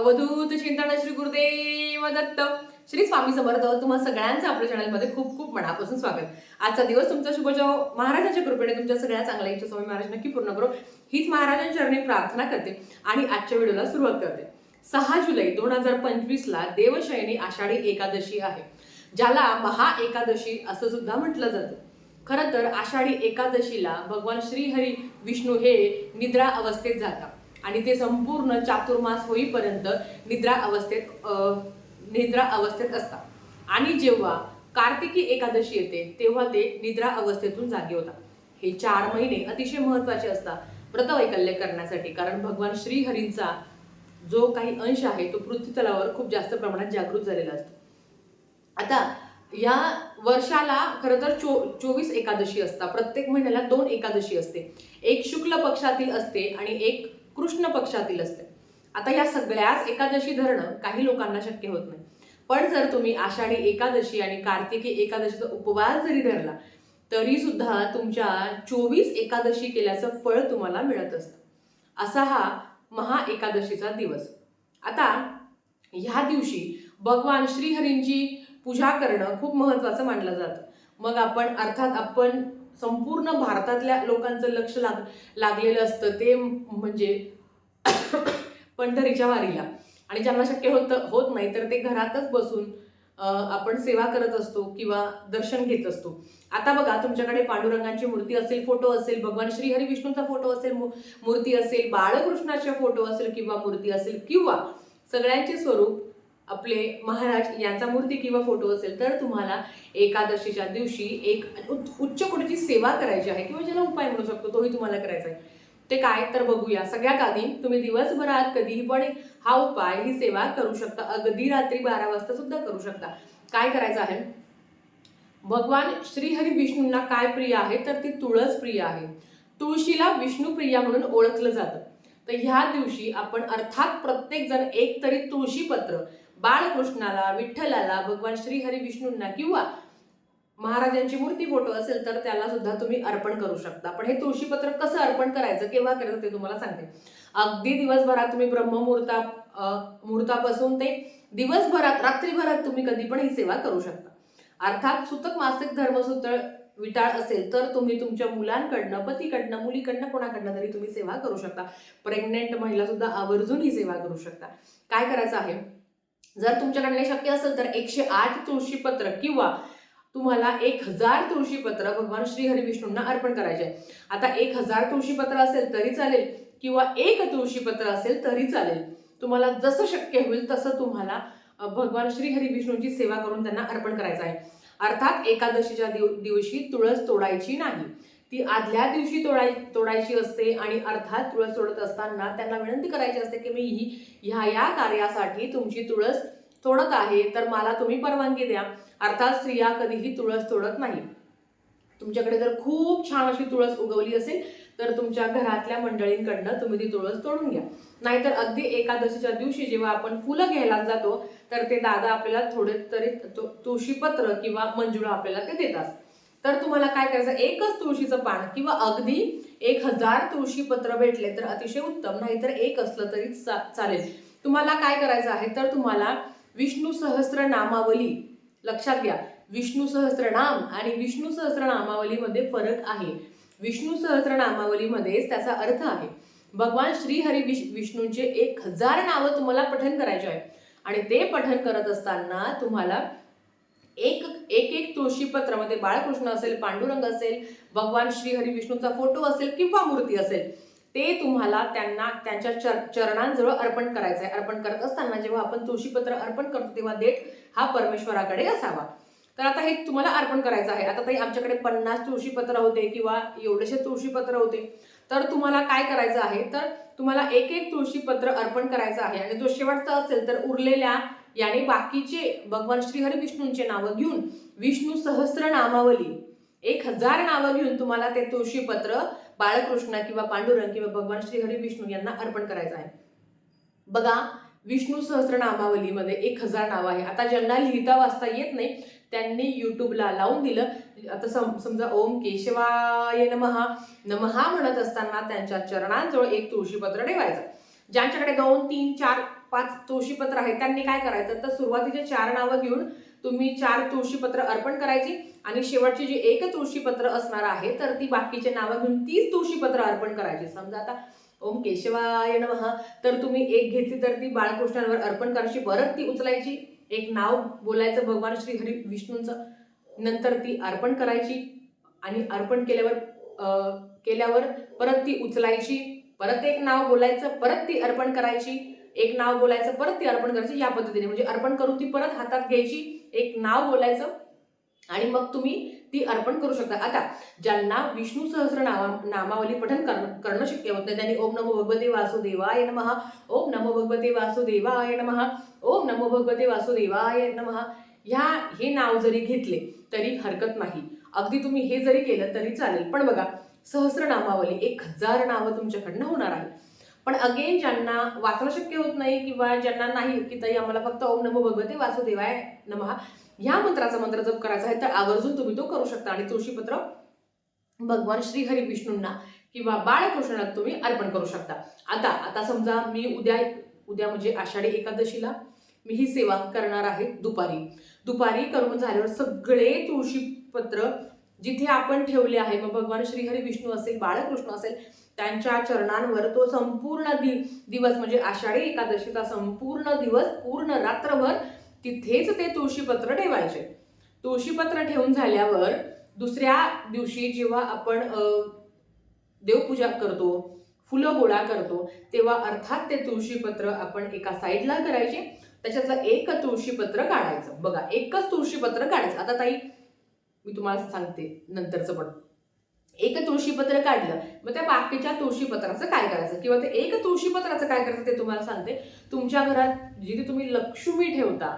अवधूत चिंतन श्री गुरुदेव दत्त श्री स्वामी समर्थ तुम्हा सगळ्यांचं आपल्या चॅनलमध्ये खूप खूप मनापासून स्वागत. आजचा दिवस तुमचा शुभ जाओ महाराजांच्या कृपेने तुमच्या सगळ्या चांगल्या इच्छा स्वामी महाराज नक्की पूर्ण करो. हीच महाराजांच्या चरणी प्रार्थना करते आणि आजच्या व्हिडिओला सुरुवात करते. सहा जुलै दोन हजार पंचवीसला देवशयनी आषाढी एकादशी आहे ज्याला महा एकादशी असं सुद्धा म्हटलं जातं. खरं तर आषाढी एकादशीला भगवान श्रीहरी विष्णू हे निद्रा अवस्थेत जातात. आणि ते संपूर्ण चातुर्मास होईपर्यंत निद्रा अवस्थेत निद्रा अवस्थेत असतात. आणि जेव्हा कार्तिकी एकादशी येते तेव्हा ते निद्रा अवस्थेतून जागे होतात. हे चार महिने अतिशय महत्त्वाचे असतात व्रतवैकल्य करण्यासाठी. कारण भगवान श्रीहरींचा जो काही अंश आहे तो पृथ्वी तलावर खूप जास्त प्रमाणात जागृत झालेला असतो. आता या वर्षाला खरं तर चो चोवीस एकादशी असतात. प्रत्येक महिन्याला दोन एकादशी असते. एक शुक्ल पक्षातील असते आणि एक कृष्ण पक्षातील असते. आता या सगळ्याच एकादशी धरणं काही लोकांना शक्य होत नाही. पण जर तुम्ही आषाढी एकादशी आणि कार्तिकी एकादशीचा उपवास जरी धरला तरी सुद्धा तुमच्या चोवीस एकादशी केल्याचं फळ तुम्हाला मिळत असतं. असा हा महा एकादशीचा दिवस. आता ह्या दिवशी भगवान श्रीहरींची पूजा करणं खूप महत्वाचं मानलं जातं. मग आपण अर्थात आपण संपूर्ण भारतातल्या लोकांचं लक्ष लाग लागलेलं असतं ते म्हणजे पंढरीच्या वारीला. आणि ज्यांना शक्य होत होत नाही तर ते घरातच बसून आपण सेवा करत असतो किंवा दर्शन घेत असतो. आता बघा तुमच्याकडे पांडुरंगांची मूर्ती असेल फोटो असेल भगवान श्रीहरी विष्णूचा फोटो असेल मू- मूर्ती असेल बाळकृष्णाचे फोटो असेल किंवा मूर्ती असेल किंवा सगळ्यांचे स्वरूप आपले महाराज यांचा मूर्ती किंवा फोटो असेल तर तुम्हाला एकादशीच्या दिवशी एक उच्च कोटीची सेवा करायची आहे किंवा ज्याला उपाय म्हणू शकतो तोही तुम्हाला करायचा आहे. ते काय? तर बघूया. सगळ्यात आधी तुम्ही दिवसभरात कधीही पण हा उपाय ही सेवा करू शकता. अगदी रात्री बारा वाजता सुद्धा करू शकता. काय करायचं आहे? भगवान श्रीहरी विष्णूंना काय प्रिय आहे? तर ती तुळस प्रिय आहे. तुळशीला विष्णू प्रिया म्हणून ओळखलं जातं. तर ह्या दिवशी आपण अर्थात प्रत्येक जण एक तरी तुळशीपत्र बाळकृष्णाला विठ्ठलाला भगवान श्रीहरी विष्णूंना किंवा महाराजांची मूर्ती फोटो असेल तर त्याला सुद्धा तुम्ही अर्पण करू शकता. पण हे तुळशीपत्र कसं अर्पण करायचं केव्हा करायचं ते तुम्हाला सांगते. अगदी दिवसभरात तुम्ही ब्रह्ममुहूर्ता मुहूर्तापासून ते दिवसभरात रात्रीभरात तुम्ही कधी पण ही सेवा करू शकता. अर्थात सुतक मासिक धर्मसूत्र विटाळ असेल तर तुम्ही तुमच्या मुलांकडनं पतीकडनं मुलीकडनं कोणाकडनं तरी तुम्ही सेवा करू शकता. प्रेग्नेंट महिला सुद्धा आवर्जून ही सेवा करू शकता. काय करायचं आहे? जर तुमच्याकडनं शक्य असेल तर एकशे आठ तुळशीपत्र किंवा तुम्हाला एक हजार तुळशीपत्र भगवान श्री हरिविष्णूंना अर्पण करायचे आहे. आता एक हजार तुळशीपत्र असेल तरी चालेल किंवा एक तुळशीपत्र असेल तरी चालेल. तुम्हाला जसं शक्य होईल तसं तुम्हाला भगवान श्री हरी विष्णूंची सेवा करून त्यांना अर्पण करायचं आहे. अर्थात एकादशीच्या दिव दिवशी तुळस तोडायची नाही. ती आदल्या दिवशी तोडाय तोडायची असते आणि अर्थात तुळस तोडत असताना त्यांना विनंती करायची असते की मी ही ह्या या कार्यासाठी तुमची तुळस तोडत आहे तर मला तुम्ही परवानगी द्या. अर्थात स्त्रिया कधीही तुळस तोडत नाही. तुमच्याकडे जर खूप छान अशी तुळस उगवली असेल तर तुमच्या घरातल्या मंडळींकडनं तुम्ही ती तुळस तोडून घ्या. नाहीतर अगदी एकादशीच्या दिवशी जेव्हा आपण फुलं घ्यायला जातो तर ते दादा आपल्याला थोडे तरी तु- तुळशीपत्र किंवा मंजुळा आपल्याला ते देतात. तर तुम्हाला काय करायचं? एकच तुळशीचं पान किंवा अगदी एक हजार तुळशी पत्र भेटले तर अतिशय उत्तम नाहीतर एक असलं तरी चा- चालेल. तुम्हाला काय करायचं आहे तर तुम्हाला विष्णू सहस्र नामावली लक्षात घ्या. विष्णू सहस्त्रनाम आणि विष्णू सहस्त्रनामावलीमध्ये फरक आहे. विष्णू सहस्त्रनामावलीमध्येच त्याचा अर्थ आहे भगवान श्रीहरी विश विष्णूंचे एक हजार नावं तुम्हाला पठन करायचे आहे. आणि ते पठन करत असताना तुम्हाला एक एक एक तुळशीपत्रामध्ये बाळकृष्ण असेल पांडुरंग असेल भगवान श्री हरी विष्णूचा फोटो असेल किंवा मूर्ती असेल ते तुम्हाला त्यांना त्यांच्या चर चरणांजवळ अर्पण करायचं आहे अर्पण करत असताना जेव्हा आपण तुळशीपत्र अर्पण करतो तेव्हा देठ हा परमेश्वराकडे असावा. तर आता हे तुम्हाला अर्पण करायचं आहे. आता ताई आमच्याकडे पन्नास तुळशीपत्र होते किंवा एवढेसे तुळशीपत्र होते. तर तुम्हाला काय करायचं आहे? तर तुम्हाला एक एक तुळशीपत्र अर्पण करायचं आहे. आणि जो शेवटचा असेल तर उरलेल्या याने बाकीचे भगवान श्रीहरी विष्णूंचे नावं घेऊन विष्णू सहस्र नामावली. एक हजार नावं घेऊन तुम्हाला ते तुळशीपत्र बाळकृष्ण किंवा पांडुरंग किंवा भगवान श्रीहरी विष्णू यांना अर्पण करायचं आहे. बघा विष्णू सहस्र नामावलीमध्ये एक हजार नाव आहे. आता ज्यांना लिहिता वाचता येत नाही त्यांनी यूट्यूबला लावून दिलं. आता सम समजा ओम केशवाय नमहा नमहा म्हणत असताना त्यांच्या चरणांजवळ एक तुळशीपत्र ठेवायचं. ज्यांच्याकडे दोन तीन चार पाच तुळशीपत्र आहेत. त्यांनी काय करायचं? तर सुरुवातीचे चार नावं घेऊन तुम्ही चार तुळशीपत्र अर्पण करायची आणि शेवटची जी एक तुळशीपत्र असणार आहे तर ती बाकीचे नावं घेऊन तीच तुळशीपत्र अर्पण करायची. समजा आता ओम केशवाय नमः तर तुम्ही एक घेतली तर ती बाळकृष्णांवर अर्पण करायची. परत ती उचलायची. एक नाव बोलायचं भगवान श्री हरी विष्णूंचं. नंतर ती अर्पण करायची आणि अर्पण केल्यावर केल्यावर परत ती उचलायची. परत एक नाव बोलायचं. परत ती अर्पण करायची. एक नाव बोलायचं परत ती अर्पण करायची या पद्धतीने. म्हणजे अर्पण करून ती परत हातात घ्यायची एक नाव बोलायचं आणि मग तुम्ही ती अर्पण करू शकता. आता ज्यांना विष्णू सहस्र नावा नामावली पठन करणं करणं शक्य होत नाही त्यांनी ओम नमो भगवते वासुदेवाय नमः ओम नमो भगवते वासुदेवाय नमः ओम नमो भगवते वासुदेवाय नमः ह्या हे नाव जरी घेतले तरी हरकत नाही. अगदी तुम्ही हे जरी केलं तरी चालेल. पण बघा सहस्र नामावली एक हजार नावं तुमच्याकडनं होणार आहे. पण अगेन ज्यांना वाचणं शक्य होत नाही किंवा ज्यांना नाही की ताई आम्हाला फक्त ओम नमो भगवते वासुदेवाय नमः ह्या मंत्राचा मंत्र जप करायचा आहे तर आवर्जून तुम्ही तो करू शकता. आणि तुळशीपत्र भगवान श्री हरी विष्णूंना किंवा बाळकृष्णाला तुम्ही अर्पण करू शकता. आता आता समजा मी उद्या उद्या म्हणजे आषाढी एकादशीला मी ही सेवा करणार आहे दुपारी. दुपारी करून झाल्यावर सगळे तुळशीपत्र जिथे आपण ठेवले आहे मग भगवान श्रीहरी विष्णू असेल बाळकृष्ण असेल त्यांच्या चरणांवर तो संपूर्ण दि दिवस म्हणजे आषाढी एकादशीचा संपूर्ण दिवस पूर्ण रात्रभर तिथेच ते तुळशीपत्र ठेवायचे. तुळशीपत्र ठेवून झाल्यावर दुसऱ्या दिवशी जेव्हा आपण देवपूजा करतो फुलं गोळा करतो तेव्हा अर्थात ते तुळशीपत्र आपण एका साईडला करायचे. त्याच्यातलं एक तुळशीपत्र काढायचं. बघा एकच तुळशीपत्र काढायचं. आता ताई मी तुम्हाला सांगते नंतरचं पण. एक तुळशीपत्र काढलं मग त्या बाकीच्या तुळशीपत्राचं काय करायचं? किंवा ते एक तुळशीपत्राचं काय करायचं ते तुम्हाला सांगते. तुमच्या घरात जिथे तुम्ही लक्ष्मी ठेवता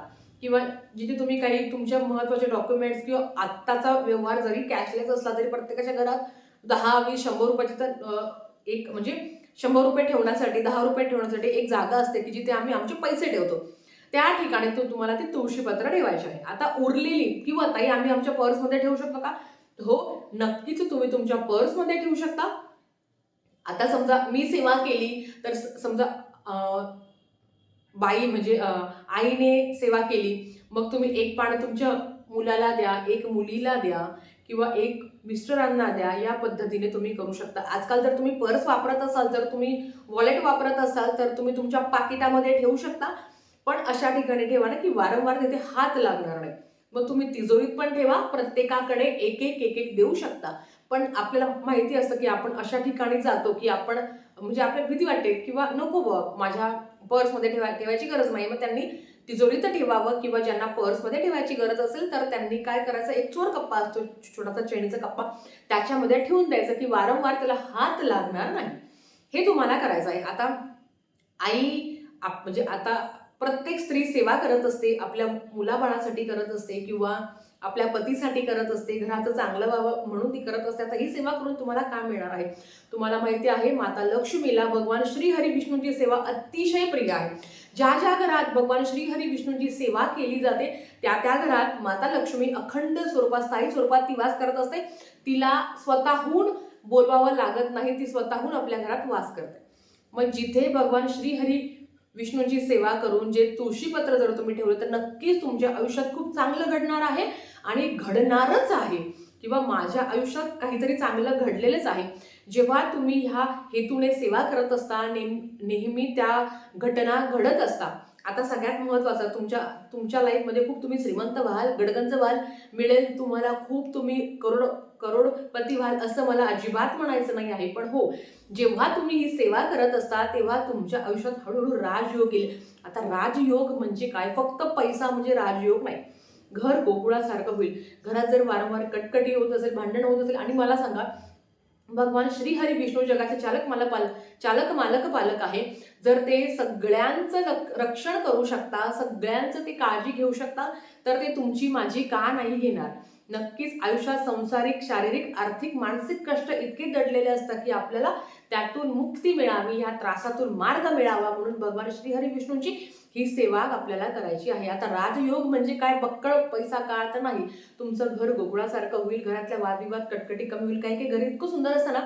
किंवा जिथे तुम्ही काही तुमच्या महत्त्वाचे डॉक्युमेंट्स किंवा आत्ताचा व्यवहार जरी कॅशलेस असला तरी प्रत्येकाच्या घरात दहा वीस शंभर रुपयाचे तर एक म्हणजे शंभर रुपये ठेवण्यासाठी दहा रुपये ठेवण्यासाठी एक जागा असते की जिथे आम्ही आमचे पैसे ठेवतो. त्या ठिकाणी तो तुम्हाला ती तुळशीपत्र ठेवायचे आहे. आता उरलेली किंवा ताई आम्ही आमच्या पर्समध्ये ठेवू शकतो का? हो नक्कीच तुम्ही तुमच्या पर्समध्ये ठेवू शकता. आता समजा मी सेवा केली तर समजा बाई म्हणजे आईने सेवा केली मग तुम्ही एक पान तुमच्या मुलाला द्या एक मुलीला द्या किंवा एक मिस्टरांना द्या या पद्धतीने तुम्ही करू शकता. आजकाल जर तुम्ही पर्स वापरत असाल जर तुम्ही वॉलेट वापरत असाल तर तुम्ही तुमच्या पाकिटामध्ये ठेवू शकता. पण अशा ठिकाणी ठेवा ना की वारंवार तिथे हात लागणार नाही. मग तुम्ही तिजोरीत पण ठेवा प्रत्येकाकडे एक एक एक एक देऊ शकता. पण आपल्याला माहिती असतं की आपण अशा ठिकाणी जातो की आपण म्हणजे आपल्याला भीती वाटते किंवा नको व माझ्या पर्समध्ये ठेवा ठेवायची गरज नाही. मग त्यांनी तिजोरीत ठेवावं किंवा ज्यांना पर्समध्ये ठेवायची गरज असेल तर त्यांनी काय करायचं एक चोर कप्पा असतो छोटासा चेणीचा कप्पा त्याच्यामध्ये ठेवून द्यायचं की वारंवार त्याला हात लागणार नाही. हे तुम्हाला करायचं आहे. आता आई आप- म्हणजे आता प्रत्येक स्त्री सेवा करत असते आपल्या मुलाबाळासाठी करत असते किंवा आपल्या पतीसाठी करत असते घराचं चांगलं व्हावं म्हणून ती करत असते. आता ही सेवा करून तुम्हाला काय मिळणार आहे? तुम्हाला माहिती आहे माता लक्ष्मीला भगवान श्री हरी विष्णूंची सेवा अतिशय प्रिय आहे. ज्या ज्या घरात भगवान श्री हरी विष्णूंची सेवा केली जाते त्या त्या घरात माता लक्ष्मी अखंड स्वरूपात स्थायी स्वरूपात ती वास करत असते. तिला स्वतःहून बोलवावं लागत नाही ती स्वतःहून आपल्या घरात वास करते. मग जिथे भगवान श्री हरी विष्णूंची सेवा करून जे तुळशीपत्र जर तुम्ही ठेवलं तर नक्कीच तुमच्या आयुष्यात खूप चांगलं घडणार आहे आणि घडणारच आहे. किंवा माझ्या आयुष्यात काहीतरी चांगलं घडलेलंच आहे. जेव्हा तुम्ही ह्या हेतूने सेवा करत असता नेम नेहमी त्या घटना घडत असता. आता सगळ्यात महत्त्वाचं तुमच्या तुमच्या लाईफमध्ये खूप तुम्ही श्रीमंत व्हाल गडगंज व्हाल. मिळेल तुम्हाला खूप तुम्ही करोड करोडपती व्हाल असं मला अजिबात म्हणायचं नाही आहे. पण हो जेव्हा तुम्ही ही सेवा करत असता तेव्हा तुमच्या आयुष्यात हळूहळू राजयोग येईल. आता राजयोग म्हणजे काय? फक्त पैसा म्हणजे राजयोग नाही. घर गोकुळासारखं होईल. घरात जर वारंवार कटकटी होत असेल भांडण होत असेल आणि मला सांगा भगवान श्री हरी विष्णू जगाचे चालक मला पाल चालक मालक पालक आहे. जर ते सगळ्यांचं रक्षण करू शकता सगळ्यांचं ते काळजी घेऊ शकता तर ते तुमची माझी का नाही घेणार? नक्कीच आयुष्यात संसारिक शारीरिक आर्थिक मानसिक कष्ट इतके दडलेले असतात की आपल्याला त्यातून मुक्ती मिळावी ह्या त्रासातून मार्ग मिळावा म्हणून भगवान श्रीहरी विष्णूंची ही सेवा आपल्याला करायची आहे. आता राजयोग म्हणजे काय? बक्कळ पैसा काळ तर नाही. तुमचं घर गोकुळासारखं होईल घरातल्या वादविवाद कटकटी कमी होईल. काही काही घर इतकं सुंदर असतं ना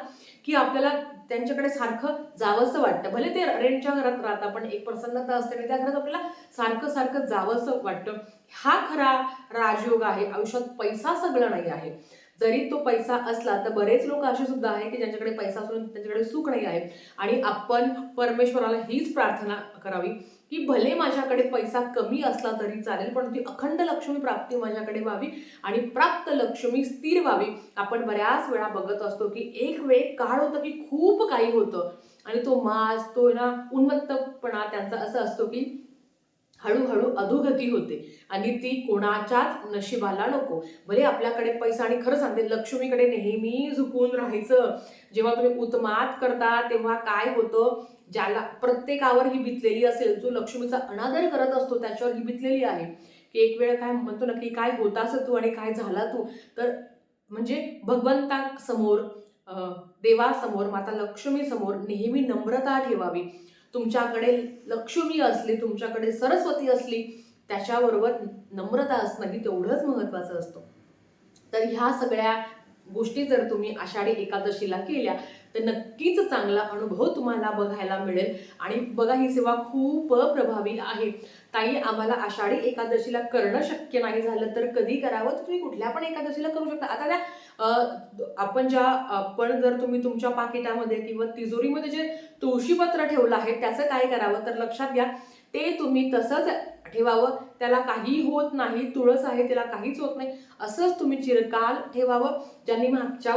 की आपल्याला त्यांच्याकडे सारखं जावंसं वाटतं. भले ते रेंटच्या घरात राहतात पण एक प्रसन्नता असते आणि त्या घरात आपल्याला सारखं सारखं जावंसं वाटतं. हा खरा राजयोग आहे. आयुष्यात पैसा सगळं नाही आहे. जरी तो पैसा असला तर बरेच लोक असे सुद्धा आहे की ज्यांच्याकडे पैसा असून त्यांच्याकडे सुख नाही आहे. आणि आपण परमेश्वराला हीच प्रार्थना करावी. की भले माझ्याकडे पैसा कमी असला तरी चालेल पण ती अखंड लक्ष्मी प्राप्ती माझ्याकडे व्हावी आणि प्राप्त लक्ष्मी स्थिर व्हावी. आपण बऱ्याच वेळा बघत असतो की एक वेळ काळ होतं की खूप काही होतं. आणि तो मास तो ना उन्मत्तपणा त्यांचा असं असतो की हळूहळू अधोगती होते. आणि ती कोणाच्याच नशिबाला नको. भले आपल्याकडे पैसा आणि खरं सांगते लक्ष्मीकडे नेहमी झुकून राहायचं. जेव्हा तुम्ही उत्मात करता तेव्हा काय होतं? ज्याला प्रत्येकावर ही बितलेली असेल जो लक्ष्मीचा अनादर करत असतो त्याच्यावर ही बितलेली आहे. की एक वेळ काय म्हणतो ना की काय होतास तू आणि काय झाला तू? तर म्हणजे भगवंतासमोर देवासमोर माता लक्ष्मीसमोर नेहमी नम्रता ठेवावी. तुमच्याकडे लक्ष्मी असली तुमच्याकडे सरस्वती असली त्याच्याबरोबर नम्रता असणं ही तेवढंच महत्त्वाचं असतं. तर ह्या सगळ्या गोष्टी जर तुम्ही आषाढी एकादशीला केल्या तर नक्कीच चांगला अनुभव तुम्हाला बघायला मिळेल. आणि बघा ही सेवा खूप प्रभावी आहे. ताई आम्हाला आषाढी एकादशीला करणं शक्य नाही झालं तर कधी करावं? तर तुम्ही कुठल्या पण एकादशीला करू शकता. आता त्या आपण ज्या आपण जर तुम्ही तुमच्या पाकिटामध्ये किंवा तिजोरीमध्ये जे तुळशीपत्र ठेवलं आहे त्याचं काय करावं? तर लक्षात घ्या. ते तुम्ही तसंच ठेवावं त्याला काही होत नाही तुळस आहे त्याला काहीच होत नाही. असंच तुम्ही चिरकाल ठेवावं. ज्यांनी मागच्या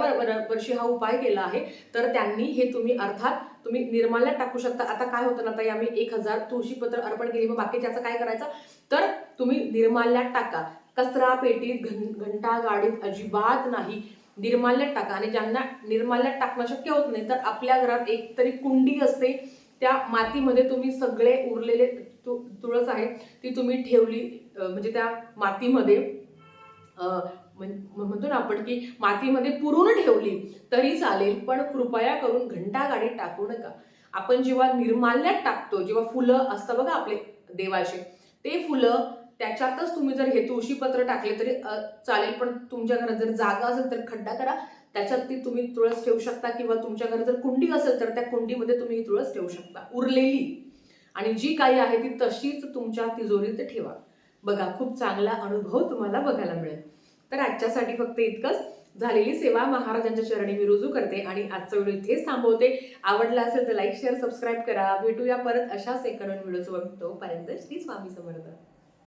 वर्षी हा उपाय केला आहे तर त्यांनी हे तुम्ही अर्थात तुम्ही निर्माल्यात टाकू शकता. आता काय होतं ना ताई आम्ही एक हजार तुळशीपत्र अर्पण केली मग बाकीच्याचं काय करायचं? तर तुम्ही निर्माल्यात टाका. कचरा पेटीत घं घंटा गाडीत अजिबात नाही. निर्माल्यात टाका. आणि ज्यांना निर्माल्यात टाकणं शक्य होत नाही तर आपल्या घरात एक तरी कुंडी असते. त्या मातीमध्ये तुम्ही सगळे उरलेले तु तुळस आहे ती तुम्ही ठेवली म्हणजे त्या मातीमध्ये म्हणतो ना आपण की मातीमध्ये पुरून ठेवली तरी चालेल पण कृपया करून घंटा गाडीत टाकू नका. आपण जेव्हा निर्माल्यात टाकतो जेव्हा फुलं असतं बघा आपले देवाचे ते फुलं त्याच्यातच तुम्ही जर हे तुळशीपत्र टाकले तरी चालेल पण तुमच्या घरात जर जागा असेल तर खड्डा करा त्याच्यात ती तुम्ही तुळस ठेवू शकता किंवा तुमच्या घरात जर कुंडी असेल तर त्या कुंडीमध्ये तुम्ही ही तुळस ठेवू शकता उरलेली. आणि जी काही आहे ती तशीच तुमच्या तिजोरीत ठेवा. बघा खूप चांगला अनुभव तुम्हाला बघायला मिळेल. तर आजच्यासाठी फक्त इतकंच. झालेली सेवा महाराजांच्या चरणी मी रुजू करते आणि आजचा व्हिडिओ इथेच थांबवते. आवडला असेल तर लाईक शेअर सबस्क्राईब करा. भेटूया परत अशाच एक नवीन व्हिडिओ सोबत तोपर्यंत श्री स्वामी समर्थ.